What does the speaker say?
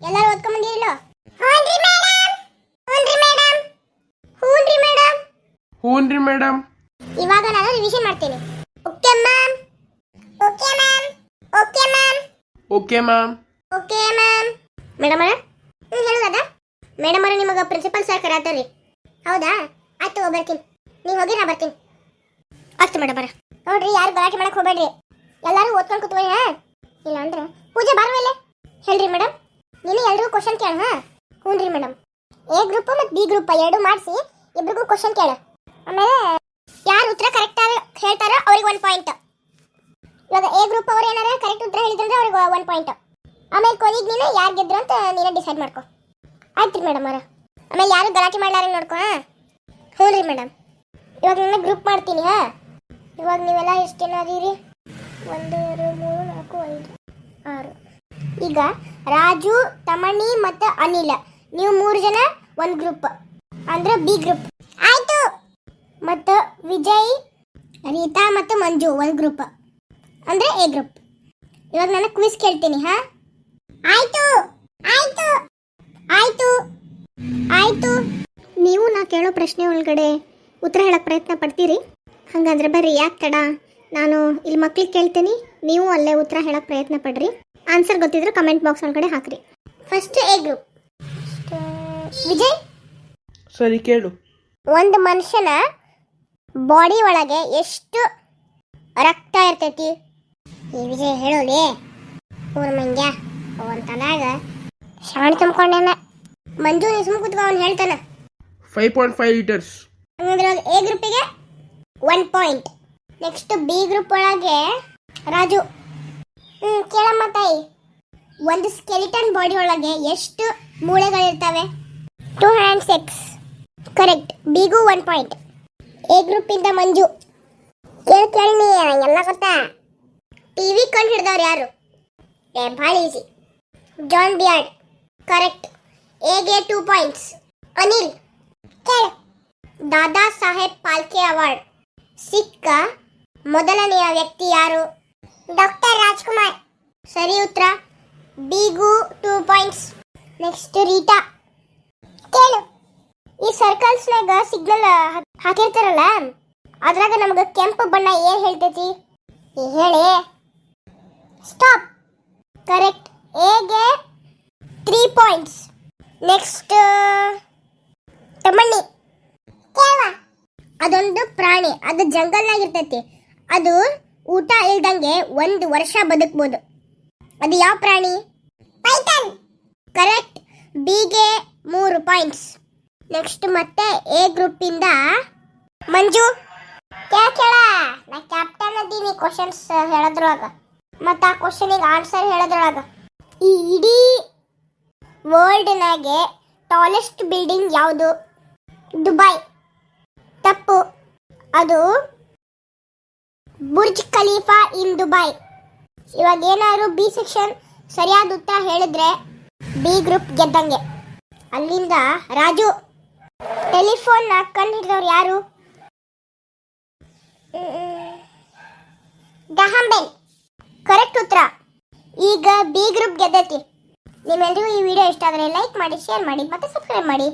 ಎಲ್ಲರೂ ಓದ್ಕೊಂಬಂದಿರಲ್ಲ ಹ್ಞೂನ್ರಿ ಮೇಡಮ್ ಹ್ಞೂನ್ರಿ ಮೇಡಮ್ ಹ್ಞೂನ್ರಿ ಮೇಡಮ್ ಹ್ಞೂನ್ರಿ ಮೇಡಮ್ ಇವಾಗ ನಾನು ರಿವಿಷನ್ ಮಾಡ್ತೀನಿ. Okay ma'am okay ma'am okay ma'am okay ma'am okay ma'am madam ಅವರ ನೀವು ಹೇಳೋದಾ? ಮೇಡಮ್ ಅವರ ನಿಮಗೆ ಪ್ರಿನ್ಸಿಪಲ್ ಸರ್ ಕರೆಯತ್ತಾರೆ ಹೌದಾ? ಆಯ್ತು ಬರ್ತೀನಿ. ನೀವು ಹೋಗಿ ನಾ ಬರ್ತೀನಿ. ಅಷ್ಟು ಮೇಡಮ್ ಅವರ. ನೋಡ್ರಿ ಯಾರು ಗಲಾಟೆ ಮಾಡಕ್ಕೆ ಹೋಗ್ಬೇಡ್ರಿ. ಎಲ್ಲರೂ ಓದ್ಕೊಂಡು ಕೂತ್ಕೊಳ್ಳಿ ಹಾ? ಇಲ್ಲ ಅಂದ್ರೆ ಪೂಜೆ ಬಾರ್ಮೇಲೆ ಹೇಳ್ರಿ ಮೇಡಮ್ ನೀನು ಎಲ್ರಿಗೂ ಕ್ವಶನ್ ಕೇಳ, ಹಾ? ಹ್ಞೂ ರೀ ಮೇಡಮ್ ಎ ಗ್ರೂಪ್ ಮತ್ತು ಬಿ ಗ್ರೂಪ್ ಎರಡು ಮಾಡಿಸಿ, ಇಬ್ರಿಗೂ ಕ್ವಶನ್ ಕೇಳ. ಆಮೇಲೆ ಯಾರು ಉತ್ತರ ಕರೆಕ್ಟ್ ಹೇಳ್ತಾರೋ ಅವ್ರಿಗೆ ಒಂದು ಪಾಯಿಂಟ್ ಇವಾಗ ಎ ಗ್ರೂಪ್ ಅವ್ರು ಏನಾರ ಕರೆಕ್ಟ್ ಉತ್ತರ ಹೇಳಿದ್ರೆ ಅವ್ರಿಗೆ ಒನ್ ಪಾಯಿಂಟ್ ಆಮೇಲೆ ಕೊನೆಗೆ ನೀನು ಯಾರು ಗೆದ್ರು ಅಂತ ನೀನೇ ಡಿಸೈಡ್ ಮಾಡ್ಕೊ. ಆಯ್ತು ರೀ ಮೇಡಮ್ ಅವರ. ಆಮೇಲೆ ಯಾರು ಗಲಾಟೆ ಮಾಡ್ಲಾರ ನೋಡ್ಕೊ, ಹಾಂ? ಹ್ಞೂ ರೀ ಮೇಡಮ್ ಇವಾಗ ನಾನು ಗ್ರೂಪ್ ಮಾಡ್ತೀನಿ, ಹಾ? ಇವಾಗ ನೀವೆಲ್ಲ ಎಷ್ಟು ಜನ ಅದೀರಿ ಒಂದು, ಎರಡು, ಮೂರು, ನಾಲ್ಕು, ಐದು, ಆರು. ಈಗ ರಾಜು, ತಮಣಿ ಮತ್ತು ಅನಿಲ. ನೀವು ಮೂರು ಜನ ಒಂದು ಗ್ರೂಪ್ ಅಂದ್ರೆ ಬಿ ಗ್ರೂಪ್ ಆಯಿತು. ಮತ್ತು ವಿಜಯ್ ರೀತಾ ಮತ್ತು ಮಂಜು ಒಂದು ಗ್ರೂಪ್ ಅಂದ್ರೆ ಎ ಗ್ರೂಪ್ ಇವಾಗ ನಾನು ಕ್ವಿಸ್ ಕೇಳ್ತೀನಿ, ಹಾ? ಆಯಿತು. ಆಯಿತು. ಆಯಿತು. ಆಯಿತು. ನೀವು ನಾ ಕೇಳೋ ಪ್ರಶ್ನೆ ಒಳಗಡೆ ಉತ್ತರ ಹೇಳೋಕೆ ಪ್ರಯತ್ನ ಪಡ್ತೀರಿ. ಹಂಗಂದ್ರೆ ಬರ್ರಿ, ಯಾಕೆ ತಡ? ನಾನು ಇಲ್ಲಿ ಮಕ್ಳಿಗೆ ಕೇಳ್ತೀನಿ, ನೀವು ಅಲ್ಲೇ ಉತ್ತರ ಹೇಳೋಕೆ ಪ್ರಯತ್ನ ಪಡ್ರಿ. ಆನ್ಸರ್ ಗೊತ್ತಿದ್ರೆ ಕಮೆಂಟ್ ಬಾಕ್ಸ್ ಒಳಗಡೆ ಹಾಕ್ರಿ. First A group Vijay? ಸರಿ ಕೇಳು. ಒಂದು ಮನುಷ್ಯನ ಬಾಡಿ ಒಳಗೆ ಎಷ್ಟು ರಕ್ತ ಇರ್ತೈತಿ? ಈ ವಿಜಯ್ ಹೇಳೋಲಿ ಊರ್ ಮಂಗ್ಯ ಅವನ್ ತಲಾಗ ಶಾಣ ತುಂಬ್ಕೊಂಡೇನ ಮಂಜು ನೀ ಕೂತ್ಕೊ ಅವ್ನು ಹೇಳ್ತಾನ. ಫೈವ್ ಪಾಯಿಂಟ್ ಫೈವ್ ಲೀಟರ್ಸ್ ಹಂಗಂದ್ರೆ A ಗ್ರೂಪಿಗೆ one point next B group ಒಳಗೆ ರಾಜು. ಹ್ಮ್, ಕೇಳಮ್ಮ ತಾಯಿ. ಒಂದು ಸ್ಕೆಲಿಟನ್ ಬಾಡಿ ಒಳಗೆ ಎಷ್ಟು ಮೂಳೆಗಳಿರ್ತವೆ? ಟೂ ಹ್ಯಾಂಡ್ ಸಿಕ್ಸ್ ಕರೆಕ್ಟ್ ಬಿಗು ಒನ್ ಪಾಯಿಂಟ್ ಎ ಗ್ರೂಪ್ ಇಂದ ಮಂಜು. ಕೇಳಿ ಕೇಳಿ ಎಲ್ಲ ಗೊತ್ತಾ? ಟಿವಿ ಕಂಡು ಹಿಡ್ದವ್ರು ಯಾರು? ಭಾಳ ಈಸಿ ಜಾನ್ ಬಿಯಾರ್ಡ್ ಕರೆಕ್ಟ್ ಎಗೆ ಟೂ ಪಾಯಿಂಟ್ಸ್ ಅನಿಲ್ ಕೇಳು. ದಾದಾ ಸಾಹೇಬ್ ಪಾಲ್ಕೆ ಅವಾರ್ಡ್ ಸಿಕ್ಕ ಮೊದಲನೆಯ ವ್ಯಕ್ತಿ ಯಾರು? ಡಾಕ್ಟರ್ ರಾಜ್ಕುಮಾರ್. ಸರಿ ಉತ್ತರ ಬಿಗೂ ಟೂ ಪಾಯಿಂಟ್ಸ್. Next Rita. ಕೇಳು. ಈ ಸರ್ಕಲ್ಸ್ನಾಗ ಸಿಗ್ನಲ್ ಹಾಕಿರ್ತಾರಲ್ಲ, ಅದ್ರಾಗ ನಮ್ಗೆ ಕೆಂಪು ಬಣ್ಣ ಏನು ಹೇಳ್ತೈತಿ. ಹೇಳಿ. ಸ್ಟಾಪ್ ಕರೆಕ್ಟ್ ಎಗೆ ತ್ರೀ ಪಾಯಿಂಟ್ಸ್ ನೆಕ್ಸ್ಟ್ ತಮ್ಮಣ್ಣಿ. ಕೇಳ ಅದೊಂದು ಪ್ರಾಣಿ, ಅದು ಜಂಗಲ್ನಾಗಿರ್ತೈತಿ ಅದು ಊಟ ಇಲ್ದಂಗೆ ಒಂದು ವರ್ಷ ಬದುಕ್ಬೋದು. ಅದು ಯಾವ ಪ್ರಾಣಿ? ಪೈಥಾನ್. ಕರೆಕ್ಟ್ ಬಿಗೆ ಮೂರು ಪಾಯಿಂಟ್ಸ್ ನೆಕ್ಸ್ಟ್ ಮತ್ತೆ ಎ ಗ್ರೂಪ್ ಇಂದ ಮಂಜು. ಕೇಳ? ನಾ ಕ್ಯಾಪ್ಟನ್ ಅದೀನಿ ಕ್ವಶನ್ಸ್ ಹೇಳೋದ್ರೊಳಗ. ಮತ್ತು ಆ ಕ್ವಶನಿಗೆ ಆನ್ಸರ್ ಹೇಳೋದ್ರೊಳಗ. ಈ ಇಡೀ ವರ್ಲ್ಡ್ನಾಗೆ ಟಾಲೆಸ್ಟ್ ಬಿಲ್ಡಿಂಗ್ ಯಾವುದು? ದುಬೈ. ತಪ್ಪು. ಅದು ಬುರ್ಜ್ ಖಲೀಫಾ ಇನ್ ದುಬೈ. ಇವಾಗ ಏನಾದ್ರು ಬಿ ಸೆಕ್ಷನ್ ಸರಿಯಾದ ಉತ್ತರ ಹೇಳಿದ್ರೆ ಬಿ ಗ್ರೂಪ್ ಗೆದ್ದಂಗೆ. ಅಲ್ಲಿಂದ ರಾಜು, ಟೆಲಿಫೋನ್ನ ಹಿಡಿದವ್ರು ಯಾರು? ಗಹಾಂಬೆಲ್. ಕರೆಕ್ಟ್ ಉತ್ತರ. ಈಗ ಬಿ ಗ್ರೂಪ್ ಗೆದ್ದೈತಿ. ನಿಮ್ಮೆಲ್ಲರಿಗೂ ಈ ವಿಡಿಯೋ ಇಷ್ಟ ಆದರೆ ಲೈಕ್ ಮಾಡಿ, ಶೇರ್ ಮಾಡಿ, ಮತ್ತೆ ಸಬ್ಸ್ಕ್ರೈಬ್ ಮಾಡಿ.